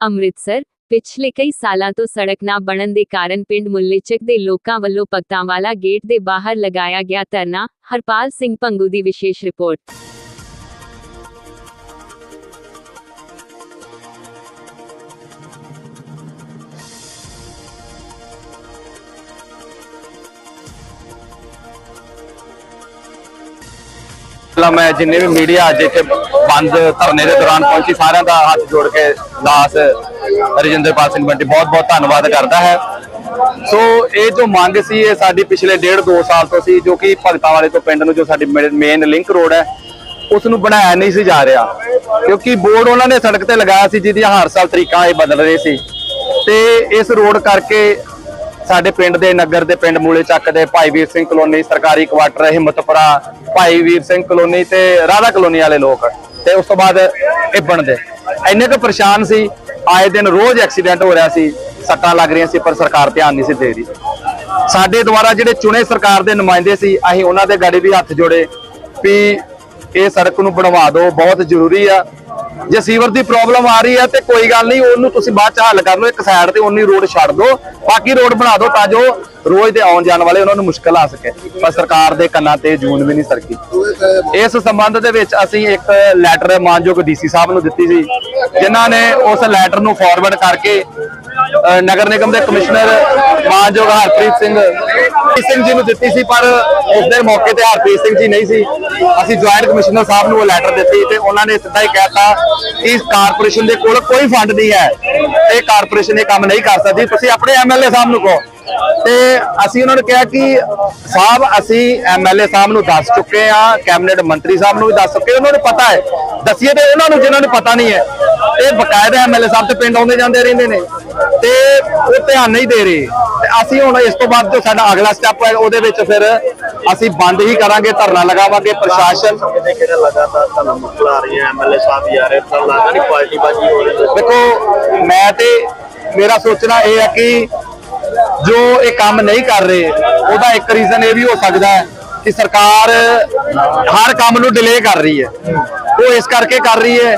ਅੰਮ੍ਰਿਤਸਰ ਪਿਛਲੇ ਕਈ ਸਾਲਾਂ ਤੋਂ ਸੜਕ ਨਾ ਬਣਨ ਦੇ ਕਾਰਨ ਪਿੰਡ ਮੁੱਲੇਚਕ ਦੇ ਲੋਕਾਂ ਵੱਲੋਂ ਭਗਤਾਂਵਾਲਾ ਗੇਟ ਦੇ ਬਾਹਰ ਲਗਾਇਆ ਗਿਆ ਧਰਨਾ ਹਰਪਾਲ ਸਿੰਘ ਪੰਗੂ ਦੀ ਵਿਸ਼ੇਸ਼ ਰਿਪੋਰਟ ਪਹਿਲਾਂ ਮੈਂ ਜਿੰਨੇ ਵੀ ਮੀਡੀਆ ਅੱਜ ਇੱਥੇ ਬੰਦ ਧਰਨੇ ਦੇ ਦੌਰਾਨ ਪਹੁੰਚੀ, ਸਾਰਿਆਂ ਦਾ ਹੱਥ ਜੋੜ ਕੇ ਦਾਸ ਰਜਿੰਦਰਪਾਲ ਸਿੰਘ ਬੰਟੀ, ਬਹੁਤ ਬਹੁਤ ਧੰਨਵਾਦ ਕਰਦਾ ਹੈ। ਸੋ ਇਹ ਜੋ ਮੰਗ ਸੀ, ਇਹ ਸਾਡੀ ਪਿਛਲੇ ਡੇਢ ਦੋ ਸਾਲ ਤੋਂ ਸੀ, ਜੋ ਕਿ ਭਗਤਾਂ ਵਾਲੇ ਤੋਂ ਪਿੰਡ ਨੂੰ ਜੋ ਸਾਡੀ ਮੇਨ ਲਿੰਕ ਰੋਡ ਹੈ, ਉਸ ਨੂੰ ਬਣਾਇਆ ਨਹੀਂ ਸੀ ਜਾ ਰਿਹਾ। ਕਿਉਂਕਿ ਬੋਰਡ ਉਹਨਾਂ ਨੇ ਸੜਕ ਤੇ ਲਗਾਇਆ ਸੀ, ਜਿਹਦੀਆਂ ਹਰ ਸਾਲ ਤਰੀਕਾਂ ਇਹ ਬਦਲ ਰਹੇ ਸੀ। ਤੇ ਇਸ ਰੋਡ ਕਰਕੇ ਸਾਡੇ ਪਿੰਡ ਦੇ, ਨਗਰ ਦੇ ਪਿੰਡ ਮੂਲੇ ਚੱਕ ਦੇ ਭਾਈ ਵੀਰ ਸਿੰਘ ਕਲੋਨੀ, ਸਰਕਾਰੀ ਕੁਆਟਰ ਹਿੰਮਤਪੁਰਾ, ਭਾਈ ਵੀਰ ਸਿੰਘ ਕਲੋਨੀ ਤੇ ਰਾਧਾ ਕਲੋਨੀ ਵਾਲੇ ਲੋਕ, ਤੇ ਉਸ ਤੋਂ ਬਾਅਦ ਇਹ ਬਣਦੇ। ਇੰਨੇ ਕੁ ਪਰੇਸ਼ਾਨ ਸੀ, ਆਏ ਦਿਨ ਰੋਜ਼ ਐਕਸੀਡੈਂਟ ਹੋ ਰਿਹਾ ਸੀ, ਸੱਟਾਂ ਲੱਗ ਰਹੀਆਂ ਸੀ, ਪਰ ਸਰਕਾਰ ਧਿਆਨ ਨਹੀਂ ਸੀ ਦੇ ਰਹੀ। ਸਾਡੇ ਦੁਆਰਾ ਜਿਹੜੇ ਚੁਣੇ ਸਰਕਾਰ ਦੇ ਨੁਮਾਇੰਦੇ ਸੀ, ਅਸੀਂ ਉਹਨਾਂ ਦੇ ਗਾੜੀ ਵੀ ਹੱਥ ਜੋੜੇ ਵੀ ਇਹ ਸੜਕ ਨੂੰ ਬਣਵਾ ਦਿਓ, ਬਹੁਤ ਜ਼ਰੂਰੀ ਆ। ਜੇ ਸੀਵਰ ਦੀ ਪ੍ਰੋਬਲਮ ਆ ਰਹੀ ਹੈ ਤੇ ਕੋਈ ਗੱਲ ਨਹੀਂ, ਉਹਨੂੰ ਤੁਸੀਂ ਬਾਅਦ ਚ ਹੱਲ ਕਰ ਲਓ, ਇੱਕ ਸਾਈਡ ਤੇ ਉਨੀ ਰੋਡ ਛੱਡ ਦਿਓ। ਬਾਕੀ ਰੋਡ ਬਣਾ ਦਿਓ ਤਾਂ ਜੋ ਰੋਜ਼ ਦੇ ਆਉਣ ਜਾਣ ਵਾਲੇ ਉਹਨਾਂ ਨੂੰ ਮੁਸ਼ਕਲ ਆ ਸਕੇ। ਪਰ ਸਰਕਾਰ ਦੇ ਕੰਨਾਂ ਤੇ ਜੂਨ ਵੀ ਨਹੀਂ ਸਰਕੀ। ਇਸ ਸੰਬੰਧ ਦੇ ਵਿੱਚ ਅਸੀਂ ਇੱਕ ਲੈਟਰ ਮਾਨਯੋਗ ਡੀਸੀ ਸਾਹਿਬ ਨੂੰ ਦਿੱਤੀ ਸੀ, ਜਿਨ੍ਹਾਂ ਨੇ ਉਸ ਲੈਟਰ ਨੂੰ ਫਾਰਵਰਡ ਕਰਕੇ ਨਗਰ ਨਿਗਮ ਦੇ ਕਮਿਸ਼ਨਰ ਮਾਨਯੋਗ ਹਰਪ੍ਰੀਤ ਸਿੰਘ ਹਰਪ੍ਰੀਤ ਸਿੰਘ ਜੀ ਨੂੰ ਦਿੱਤੀ ਸੀ, ਪਰ ਉਸ ਦੇ ਮੌਕੇ ਤੇ ਹਰਪ੍ਰੀਤ ਸਿੰਘ ਜੀ ਨਹੀਂ ਸੀ। ਅਸੀਂ ਜੁਆਇੰਟ ਕਮਿਸ਼ਨਰ ਸਾਹਿਬ ਨੂੰ ਉਹ ਲੈਟਰ ਦਿੱਤੀ ਤੇ ਉਹਨਾਂ ਨੇ ਸਿੱਧਾ ਹੀ ਕਹਿਤਾ ਕਿ ਕਾਰਪੋਰੇਸ਼ਨ ਦੇ ਕੋਲ ਕੋਈ ਫੰਡ ਨਹੀਂ ਹੈ ਇਹ ਕਾਰਪੋਰੇਸ਼ਨ ਇਹ ਕੰਮ ਨਹੀਂ ਕਰ ਸਕਦੀ। ਤੁਸੀਂ ਆਪਣੇ ਐਮਐਲਏ ਸਾਹਿਬ ਨੂੰ ਕਹੋ। ਤੇ ਅਸੀਂ ਉਹਨਾਂ ਨੂੰ ਕਿਹਾ ਕਿ ਸਾਹਿਬ, ਅਸੀਂ ਐਮਐਲਏ ਸਾਹਿਬ ਨੂੰ ਦੱਸ ਚੁੱਕੇ ਆ ਕੈਬਨਿਟ ਮੰਤਰੀ ਸਾਹਿਬ ਨੂੰ ਵੀ ਦੱਸ ਚੁੱਕੇ ਉਹਨਾਂ ਨੂੰ ਪਤਾ ਹੈ। ਦੱਸੀਏ ਤੇ ਉਹਨਾਂ ਨੂੰ, ਜਿਨ੍ਹਾਂ ਨੂੰ ਪਤਾ ਨਹੀਂ ਹੈ। ਇਹ ਬਕਾਇਦਾ ਐਮਐਲਏ ਸਾਹਿਬ ਤੇ ਪਿੰਡ ਆਉਂਦੇ ਜਾਂਦੇ ਰਹਿੰਦੇ ਨੇ। ਤੇ ਉਹ ਧਿਆਨ ਨਹੀਂ ਦੇ ਰਹੇ। ਤੇ ਅਸੀਂ ਹੁਣ ਇਸ ਤੋਂ ਬਾਅਦ ਜੋ ਸਾਡਾ ਅਗਲਾ ਸਟੈਪ ਹੈ, ਉਹਦੇ ਵਿੱਚ ਫਿਰ ਅਸੀਂ ਬੰਦ ਹੀ ਕਰਾਂਗੇ ਧਰਨਾ ਲਗਾਵਾਂਗੇ ਪ੍ਰਸ਼ਾਸਨ। ਇਹਦੇ ਕਿਹੜੇ ਲਗਾਤਾਰ ਤੁਹਾਨੂੰ ਮੁਸ਼ਕਲ ਆ ਰਹੀ ਹੈ ਐਮਐਲਏ ਸਾਹਿਬ ਵੀ ਆ ਰਹੇ ਤਾਂ ਲੱਗਦਾ ਨਹੀਂ ਪਾਰਟੀ ਬਾਜੀ ਹੋ ਰਹੀ ਹੈ। ਦੇਖੋ ਮੈਂ ਤੇ ਮੇਰਾ ਸੋਚਣਾ ਇਹ ਹੈ ਕਿ ਜੋ ਇਹ ਕੰਮ ਨਹੀਂ ਕਰ ਰਹੇ ਉਹਦਾ ਇੱਕ ਰੀਜ਼ਨ ਇਹ ਵੀ ਹੋ ਸਕਦਾ ਹੈ ਕਿ ਸਰਕਾਰ ਹਰ ਕੰਮ ਨੂੰ ਡਿਲੇ ਕਰ ਰਹੀ ਹੈ। ਉਹ ਇਸ ਕਰਕੇ ਕਰ ਰਹੀ ਹੈ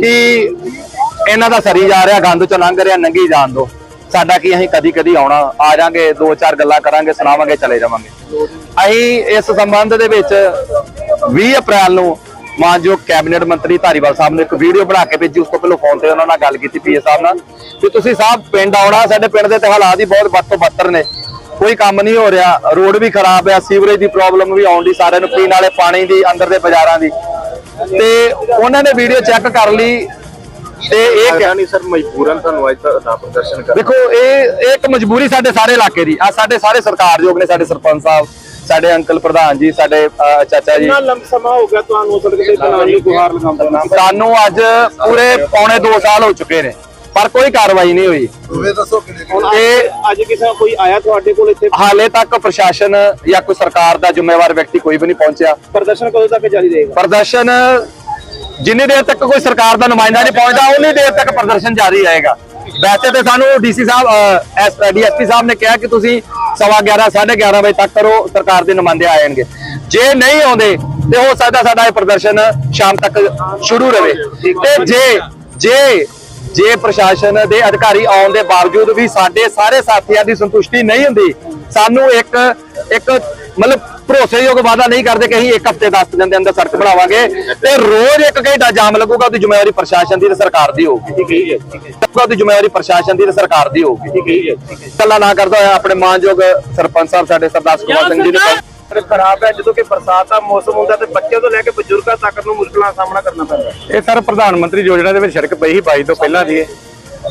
ਕਿ ਇਹਨਾਂ ਦਾ ਸਰੀ ਜਾ ਰਿਹਾ ਗੰਦ ਚੋਂ ਲੰਘ ਰਿਹਾ ਨੰਗੀ ਜਾਣ ਦੋ। ਸਾਡਾ ਕੀ ਅਸੀਂ ਕਦੀ ਕਦੀ ਆਉਣਾ ਆ ਜਾਾਂਗੇ ਦੋ ਚਾਰ ਗੱਲਾਂ ਕਰਾਂਗੇ ਸੁਣਾਵਾਂਗੇ ਚਲੇ ਜਾਵਾਂਗੇ। ਅਸੀਂ ਇਸ ਸੰਬੰਧ ਦੇ ਵਿੱਚ 20 ਅਪ੍ਰੈਲ ਨੂੰ ਮਾਨਯੋਗ ਕੈਬਨਿਟ ਮੰਤਰੀ ਧਾਰੀਵਾਲ ਸਾਹਿਬ ਨੇ ਇੱਕ ਵੀਡੀਓ ਬਣਾ ਕੇ ਭੇਜੀ ਉਸ ਤੋਂ ਪਹਿਲਾਂ ਫੋਨ ਤੇ ਉਹਨਾਂ ਨਾਲ ਗੱਲ ਕੀਤੀ ਪੀਏ ਸਾਹਿਬ ਨਾਲ। ਕਿ ਤੁਸੀਂ ਸਾਹਿਬ ਪਿੰਡ ਆਉਣਾ ਸਾਡੇ ਪਿੰਡ ਦੇ ਤੇ ਹਾਲਾਤ ਹੀ ਬਹੁਤ ਬੱਤੋਂ ਬੱਤਰ ਨੇ। ਕੋਈ ਕੰਮ ਨਹੀਂ ਹੋ ਰਿਹਾ ਰੋਡ ਵੀ ਖਰਾਬ ਆ ਸੀਵਰੇਜ ਦੀ ਪ੍ਰੋਬਲਮ ਵੀ ਆਉਣ ਦੀ ਸਾਰਿਆਂ ਨੂੰ ਪੀਣ ਵਾਲੇ ਪਾਣੀ ਦੀ ਅੰਦਰ ਦੇ ਬਾਜ਼ਾਰਾਂ ਦੀ। ਤੇ ਉਹਨਾਂ ਨੇ ਵੀਡੀਓ ਚੈੱਕ ਕਰ ਲਈ ਤੇ ਇਹ ਇਹ ਕਿਹਾ ਕਿਹਾ ਨਹੀਂ ਸਰ ਮਜਬੂਰਨ ਤੁਹਾਨੂੰ ਅੱਜ ਦਾ ਪ੍ਰਦਰਸ਼ਨ ਕਰ ਦੇਖੋ ਇਹ ਇਹ ਇੱਕ ਮਜਬੂਰੀ ਸਾਡੇ ਸਾਰੇ ਇਲਾਕੇ ਦੀ ਆ ਸਾਡੇ ਸਾਰੇ ਸਰਕਾਰਯੋਗ ਨੇ ਸਾਡੇ ਸਰਪੰਚ ਸਾਹਿਬ ਸਾਡੇ ਅੰਕਲ ਪ੍ਰਧਾਨ ਜੀ ਸਾਡੇ ਅਹ, ਚਾਚਾ ਜੀ। ਕਿੰਨਾ ਲੰਬ ਸਮਾਂ ਹੋ ਗਿਆ ਤੁਹਾਨੂੰ ਸੜਕ ਤੇ ਬਣਾਉਣ ਲਈ ਗੁਹਾਰ ਲਗਾਉਂਦਾ ਸਾਨੂੰ ਅੱਜ ਪੂਰੇ ਪੌਣੇ 2 ਸਾਲ ਹੋ ਚੁੱਕੇ ਨੇ ਪਰ ਕੋਈ ਕਾਰਵਾਈ ਨਹੀਂ ਹੋਈ। ਹੁਣ ਇਹ ਅੱਜ- ਅੱਜ ਕਿਸੇ ਕੋਈ ਆਇਆ ਤੁਹਾਡੇ ਕੋਲ ਇੱਥੇ? ਹਾਲੇ ਤੱਕ ਪ੍ਰਸ਼ਾਸਨ ਜਾਂ ਕੋਈ ਸਰਕਾਰ ਦਾ ਜ਼ਿੰਮੇਵਾਰ ਵਿਅਕਤੀ ਕੋਈ ਵੀ ਨਹੀਂ ਪਹੁੰਚਿਆ। ਪ੍ਰਦਰਸ਼ਨ ਕਦੋਂ ਤੱਕ ਜਾਰੀ ਰਹੇਗਾ? ਪ੍ਰਦਰਸ਼ਨ ਜਿੰਨੀ ਦੇਰ ਤੱਕ ਕੋਈ ਸਰਕਾਰ ਦਾ ਨੁਮਾਇੰਦਾ ਨਹੀਂ ਪਹੁੰਚਦਾ ਉਨੀ ਦੇਰ ਤੱਕ ਪ੍ਰਦਰਸ਼ਨ ਜਾਰੀ ਰਹੇਗਾ। ਵੈਸੇ ਤੇ ਸਾਨੂੰ ਡੀਸੀ ਸਾਹਿਬ ਐਸ ਡੀਐਸਪੀ ਸਾਹਿਬ ਨੇ ਕਿਹਾ ਕਿ ਤੁਸੀਂ ਸਵਾ 11 11:30 ਵਜੇ ਤੱਕ ਕਰੋ, ਸਰਕਾਰ ਦੇ ਨੁਮਾਇੰਦੇ ਆ ਜਾਣਗੇ। ਜੇ ਨਹੀਂ ਆਉਂਦੇ, ਤੇ ਹੋ ਸਕਦਾ ਸਾਡਾ ਇਹ ਪ੍ਰਦਰਸ਼ਨ ਸ਼ਾਮ ਤੱਕ ਸ਼ੁਰੂ ਰਵੇ। ਤੇ ਜੇ ਜੇ ਜੇ ਪ੍ਰਸ਼ਾਸਨ ਦੇ ਅਧਿਕਾਰੀ ਆਉਣ ਦੇ ਬਾਵਜੂਦ ਵੀ ਸਾਡੇ ਸਾਰੇ ਸਾਥੀਆਂ ਦੀ ਸੰਤੁਸ਼ਟੀ ਨਹੀਂ ਹੁੰਦੀ, ਸਾਨੂੰ ਇੱਕ ਇੱਕ ਮਤਲਬ ਭਰੋਸੇਯੋਗ ਵਾਅਦਾ ਨਹੀਂ ਕਰਦੇ ਕਿ ਅਸੀਂ ਇੱਕ ਹਫ਼ਤੇ 10 ਦਿਨ ਦੇ ਅੰਦਰ ਸੜਕ ਬਣਾਵਾਂਗੇ ਤੇ ਰੋਜ਼ ਇੱਕ ਘੰਟਾ ਜਾਮ ਲੱਗੂਗਾ ਉਹਦੀ ਜ਼ਿੰਮੇਵਾਰੀ ਪ੍ਰਸ਼ਾਸਨ ਦੀ ਤੇ ਸਰਕਾਰ ਦੀ ਹੋਊਗੀ। ਠੀਕ ਹੈ ਠੀਕ ਹੈ ਲੱਗੂਗਾ ਉਹਦੀ ਜ਼ਿੰਮੇਵਾਰੀ ਪ੍ਰਸ਼ਾਸਨ ਦੀ ਤੇ ਸਰਕਾਰ ਦੀ ਹੋਊਗੀ। ਠੀਕ ਹੈ ਠੀਕ ਹੈ ਗੱਲਾਂ ਨਾ ਕਰਦਾ ਹੋਇਆ ਆਪਣੇ ਮਾਨਯੋਗ ਸਰਪੰਚ ਸਾਹਿਬ ਸਾਡੇ ਸਰਦਾਰ ਸੁਖਮਨ ਸਿੰਘ ਜੀ ਨੇ ਸੜਕ ਖਰਾਬ ਹੈ ਜਦੋਂ ਕਿ ਬਰਸਾਤ ਦਾ ਮੌਸਮ ਹੁੰਦਾ ਤੇ ਬੱਚਿਆਂ ਤੋਂ ਲੈ ਕੇ ਬਜ਼ੁਰਗਾਂ ਤੱਕ ਨੂੰ ਮੁਸ਼ਕਲਾਂ ਦਾ ਸਾਹਮਣਾ ਕਰਨਾ ਪੈਂਦਾ। ਇਹ ਸਰ ਪ੍ਰਧਾਨ ਮੰਤਰੀ ਯੋਜਨਾ ਦੇ ਵਿੱਚ ਸੜਕ ਪਈ 22 ਤੋਂ ਪਹਿਲਾਂ ਦੀ।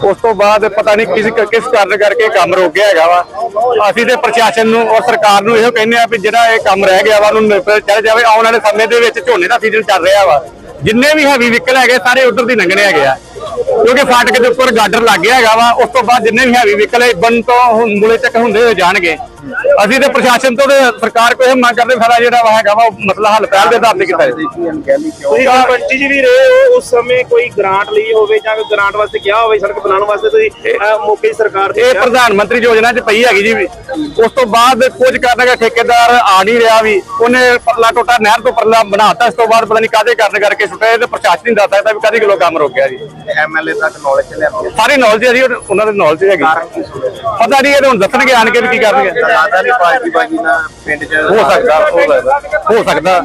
ਉਸ ਤੋਂ ਬਾਅਦ ਪਤਾ ਨਹੀਂ ਕਿਸ ਕਿਸ ਕਾਰਨ ਕਰਕੇ ਕੰਮ ਰੁਕ ਗਿਆ ਹੈਗਾ ਵਾ। ਅਸੀਂ ਤੇ ਪ੍ਰਸ਼ਾਸਨ ਨੂੰ ਔਰ ਸਰਕਾਰ ਨੂੰ ਇਹੋ ਕਹਿੰਦੇ ਆ ਵੀ ਜਿਹੜਾ ਇਹ ਕੰਮ ਰਹਿ ਗਿਆ ਵਾ, ਉਹਨੂੰ ਨਿਰਪਰ ਚੱਲ ਜਾਵੇ, ਆਉਣ ਵਾਲੇ ਸਮੇਂ ਦੇ ਵਿੱਚ ਝੋਨੇ ਦਾ ਸੀਜ਼ਨ ਚੱਲ ਰਿਹਾ ਵਾ। ਜਿੰਨੇ ਵੀ ਹੈਵੀ ਵਹੀਕਲ ਹੈਗੇ, ਸਾਰੇ ਉਧਰ ਦੀ ਲੰਘਣੇ ਹੈਗੇ ਆ। ਕਿਉਂਕਿ ਫਾਟਕ ਦੇ ਉੱਪਰ ਗਾਡਰ ਲੱਗ ਗਿਆ ਹੈਗਾ ਵਾ, ਉਸ ਤੋਂ ਬਾਅਦ ਜਿੰਨੇ ਵੀ ਹੈਵੀ ਵਹੀਕਲ ਬਨ ਤੋਂ ਹੁਣ ਮੁਲੇ ਤੱਕ ਹੁੰਦੇ ਹੋਏ ਜਾਣਗੇ। ਅਸੀਂ ਤੇ ਪ੍ਰਸ਼ਾਸਨ ਤੋਂ ਤੇ ਸਰਕਾਰ ਇਹ ਮੰਗ ਕਰਦੇ ਸਾਡਾ ਜਿਹੜਾ ਵਾ ਹੈਗਾ ਵਾ ਉਹ ਮਸਲਾ ਹੱਲ ਪਹਿਲ ਦੇ ਆਧਾਰ ਤੇ ਕੀਤਾ ਜਾਵੇ। ਤੁਸੀਂ ਸਰਪੰਚੀ ਜੀ ਵੀ ਰਹੇ ਹੋ ਉਸ ਸਮੇਂ ਕੋਈ ਗ੍ਰਾਂਟ ਲਈ ਹੋਵੇ ਜਾਂ ਕੋਈ ਗ੍ਰਾਂਟ ਵਾਸਤੇ ਕਿਹਾ ਹੋਵੇ ਸੜਕ ਬਣਾਉਣ ਵਾਸਤੇ ਤੁਸੀਂ ਮੌਕੇ ਸਰਕਾਰ ਦੀ ਇਹ ਕਿਹਾ? ਪ੍ਰਧਾਨ ਮੰਤਰੀ ਯੋਜਨਾ 'ਚ ਪਈ ਹੈਗੀ ਜੀ ਵੀ। ਉਸ ਤੋਂ ਬਾਅਦ ਕੁਝ ਕਰਨ ਦਾ ਠੇਕੇਦਾਰ ਆ ਨਹੀਂ ਰਿਹਾ ਵੀ। ਉਹਨੇ ਪਰਲਾ ਟੋਟਾ ਨਹਿਰ ਤੋਂ ਪਰਲਾ ਬਣਾਤਾ ਇਸ ਤੋਂ ਬਾਅਦ ਪਤਾ ਨਹੀਂ ਕਾਹਦੇ ਕਾਰਨ ਕਰਕੇ ਸੁੱਟਿਆ ਤੇ ਪ੍ਰਸ਼ਾਸਨ ਨਹੀਂ ਦੱਸ ਸਕਦਾ ਵੀ ਕਾਹਦੀ ਕਿਲੋ ਕੰਮ ਰੁਕ ਗਿਆ ਜੀ। ਐਮਐਲਏ ਤੱਕ ਨੌਲੇਜ ਲਿਆਉਂਦੇ ਸਾਰੀ ਨੌਲੇਜ ਹੈ ਜੀ ਉਹ- ਉਹਨਾਂ ਦੇ ਨੌਲੇਜ ਹੈਗੀ। ਪਤਾ ਨਹੀਂ ਇਹ ਹੁਣ ਦੱਸਣਗੇ ਆਣ ਕੇ ਵੀ ਕੀ ਕਰਨਗੇ ਲੱਗਦਾ ਨਹੀਂ ਪਾਰਟੀ ਬਾਜੀ ਨਾਲ ਪਿੰਡ 'ਚ ਹੋ ਸਕਦਾ ਹੋ ਸਕਦਾ ਹੋ ਸਕਦਾ।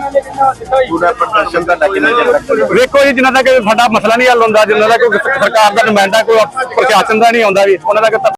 ਪੂਰਾ ਪ੍ਰਦਰਸ਼ਨ ਕਿੰਨਾ ਚਿਰ ਤੱਕ ਵੇਖੋ ਜੀ ਜਿੰਨਾ ਤੱਕ ਸਾਡਾ ਮਸਲਾ ਨਹੀਂ ਹੱਲ ਹੁੰਦਾ ਜਿੰਨਾ ਤੱਕ ਕੋਈ ਸਰਕਾਰ ਦਾ ਨੁਮਾਇੰਦਾ ਕੋਈ ਪ੍ਰਸ਼ਾਸਨ ਦਾ ਨਹੀਂ ਆਉਂਦਾ ਵੀ ਉਹਨਾਂ ਤੱਕ